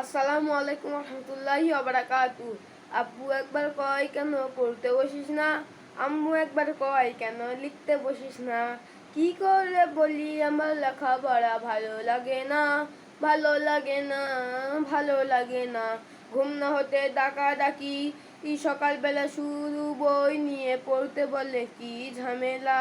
আসসালামু আলাইকুম রহমতুল্লাহি বারাকাতু। আব্বু একবার কয়, কেন পড়তে বসিস না? আম্মু একবার কয়, কেন লিখতে বসিস না? কি করে বলি? আমার লেখাপড়া ভালো লাগে না। ভালো লাগে না, ভালো লাগে না। ঘুম না হতে ডাকা ডাকি। সকালবেলা শুরু বই নিয়ে পড়তে বলে কি ঝামেলা?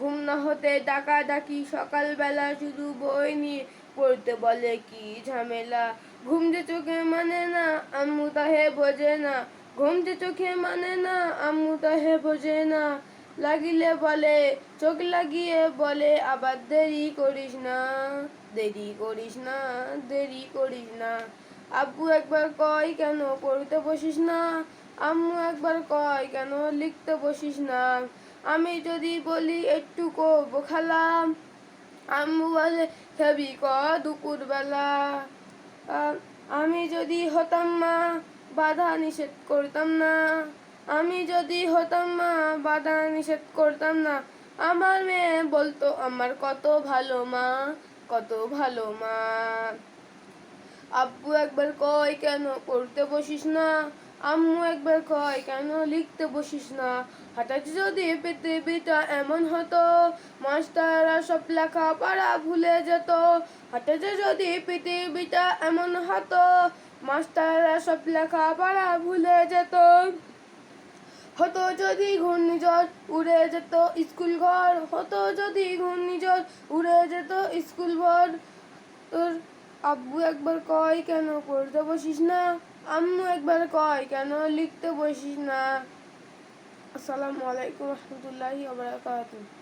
ঘুম না হতে ডাকা ডাকি, সকালবেলা শুধু বই নিয়ে পড়তে বলে কি ঝামেলা? ঘুম যে চোখে মানে না, আম্মু তাহে বোঝে না। ঘুম যে চোখে মানে না, আম্মু তাহে বোঝে না। লাগিলে বলে, চোখ লাগিয়ে বলে, আবার দেরি করিস না, দেরি করিস না, দেরি করিস না। আব্বু একবার কয়, কেন পড়তে বসিস না? আম্মু একবার কয়, কেন লিখতে বসিস না? আমি যদি বলি, একটু করব খেলাম। আম্মু বলে খেবি ক দুপুরবেলা। আমি যদি হতাম মা, বাধা নিষেধ করতাম না। আমি যদি হতাম মা, বাধা নিষেধ করতাম না। আমার মেয়ে বলতো, আমার কত ভালো মা, কত ভালো মা। আব্বু একবার কয়, কেন পড়তে বসিস না? আম্মু একবার কয়, কেন লিখতে বসিস না? হঠাৎ যদি পৃথিবীটা এমন হতো মাস্টাররা সব লেখা পড়া ভুলে যেত। হঠাৎ যদি পৃথিবীটা এমন হতো মাস্টাররা সব লেখা পড়া ভুলে যেত। হতো যদি ঘূর্ণিঝড় উড়ে যেত, স্কুল ঘর। হতো যদি ঘূর্ণিঝড় উড়ে যেত, স্কুল ঘর। তোর আব্বু একবার কয় কেন করতে বসিস না? আম্মু একবার কয় কেন লিখতে বসিস না? আসসালামু আলাইকুম রহমতুল্লাহি ওয়া বারাকাতুহু।